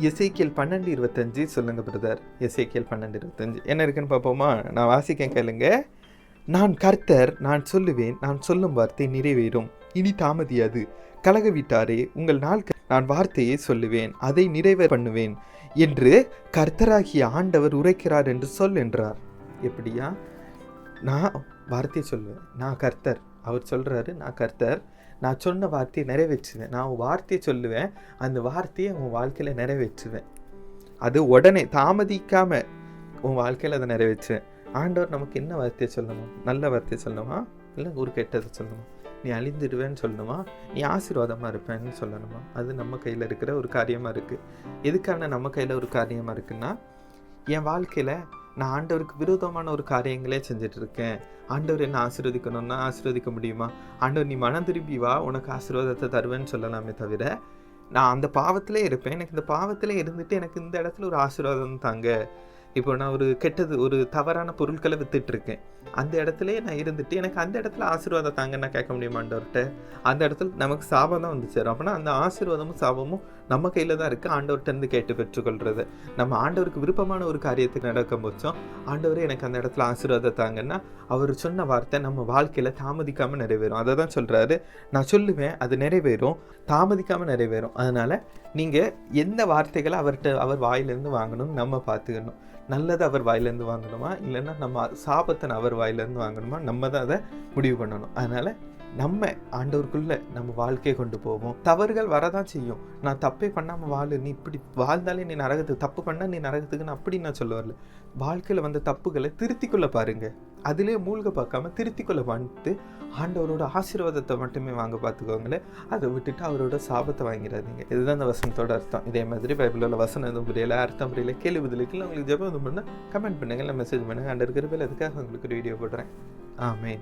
எசேக்கியல் பன்னெண்டு இருபத்தஞ்சு. சொல்லுங்க பிரதர் எசேக்கியல் பன்னெண்டு இருபத்தஞ்சு. என்ன இருக்குன்னு பார்ப்போமா? நான் வாசிக்கேன் கேளுங்க. நான் கர்த்தர் நான் சொல்லுவேன் நான் சொல்லும் வார்த்தை நிறைவேறும். இனி தாமதியாது. கலக விட்டாரே உங்கள் நாள் நான் வார்த்தையை சொல்லுவேன் அதை நிறைவேற பண்ணுவேன் என்று கர்த்தராகிய ஆண்டவர் உரைக்கிறார் என்று சொல் என்றார். எப்படியா? நான் வார்த்தையை சொல்லுவேன். நான் கர்த்தர். அவர் சொல்கிறாரு நான் கர்த்தர். நான் சொன்ன வார்த்தையை நிறைவேற்றுவேன். நான் உன் வார்த்தையை சொல்லுவேன். அந்த வார்த்தையை உன் வாழ்க்கையில் நிறைவேற்றுவேன். அது உடனே தாமதிக்காமல் உன் வாழ்க்கையில் அதை நிறைவேற்றுவேன். ஆண்டவர் நமக்கு என்ன வார்த்தையை சொல்லணும்? நல்ல வார்த்தையை சொல்லணுமா? இல்லை ஒரு கெட்டதை சொல்லணுமா? நீ அழிந்துடுவேன்னு சொல்லணுமா? நீ ஆசீர்வாதமாக இருப்பேன்னு சொல்லணுமா? அது நம்ம கையில் இருக்கிற ஒரு காரியமாக இருக்குது எதுக்கான நம்ம கையில் ஒரு காரியமாக இருக்குன்னா என் வாழ்க்கையில் நான் ஆண்டவருக்கு விரோதமான ஒரு காரியங்களே செஞ்சுட்டு இருக்கேன் ஆண்டவர் என்ன ஆசீர்வதிக்கணும்னா ஆசீர்வதிக்க முடியுமா? ஆண்டவர் நீ மனம் திரும்பி வா உனக்கு ஆசீர்வாதத்தை தருவேன்னு சொல்லலாமே தவிர நான் அந்த பாவத்திலே இருப்பேன். எனக்கு இந்த பாவத்திலே இருந்துட்டு எனக்கு இந்த இடத்துல ஒரு ஆசீர்வாதம் தாங்க. இப்போ நான் ஒரு கெட்டது ஒரு தவறான பொருட்களை விற்றுட்ருக்கேன் அந்த இடத்துலையே நான் இருந்துட்டு எனக்கு அந்த இடத்துல ஆசீர்வாதம் தாங்கன்னா கேட்க முடியுமா ஆண்டவர்கிட்ட அந்த இடத்துல நமக்கு சாபம் தான் வந்து சேரும் அப்படின்னா அந்த ஆசீர்வாதமும் சாபமும் நம்ம கையில் தான் இருக்குது ஆண்டவர்கிட்ட இருந்து கேட்டு பெற்றுக்கொள்கிறது நம்ம ஆண்டவருக்கு விருப்பமான ஒரு காரியத்துக்கு நடக்கும் போச்சோம் ஆண்டவரே எனக்கு அந்த இடத்துல ஆசீர்வாதம் தாங்கன்னா அவர் சொன்ன வார்த்தை நம்ம வாழ்க்கையில் தாமதிக்காமல் நிறைவேறும். அதை தான் சொல்கிறாரு நான் சொல்லுவேன் அது நிறைவேறும். தாமதிக்காமல் நிறைவேறும். அதனால் நீங்கள் எந்த வார்த்தைகளை அவர்கிட்ட அவர் வாயிலேருந்து வாங்கணும்னு நம்ம பார்த்துக்கணும். நல்லது அவர் வாயிலேருந்து வாங்கணுமா? இல்லைன்னா நம்ம சாபத்தை அவர் வாயிலேருந்து வாங்கணுமா? நம்ம தான் அதை முடிவு பண்ணணும். அதனால் நம்ம ஆண்டவருக்குள்ள நம்ம வாழ்க்கையை கொண்டு போவோம். தவறுகள் வரதான் செய்யும். நான் தப்பே பண்ணாமல் வாழு. நீ இப்படி வாழ்ந்தாலே நீ நரகத்துக்கு தப்பு பண்ணால் நீ நரகத்துக்குன்னு அப்படி நான் சொல்ல வரல. வாழ்க்கையில் வந்த தப்புகளை திருத்திக்கொள்ள பாருங்க. அதிலே மூழ்க பார்க்காம திருத்திக்கொள்ள வந்துட்டு ஆண்டவரோட ஆசீர்வாதத்தை மட்டுமே வாங்க பார்த்துக்கோங்களேன். அதை விட்டுட்டு அவரோட சாபத்தை வாங்கிடாதீங்க. இதுதான் அந்த வசனத்தோட அர்த்தம். இதே மாதிரி பைபிளோட வசனம் எதுவும் புரியல? அர்த்தம் புரியல? கேள்வி பதிலுக்கு உங்களுக்கு ஜெபம் எதுவும் பண்ணால் கமெண்ட் பண்ணுங்கள் இல்லை மெசேஜ் பண்ணுங்கள் அண்ட் இருக்கிற பேர் அதுக்காக உங்களுக்கு ஒரு வீடியோ போடுறேன். ஆமே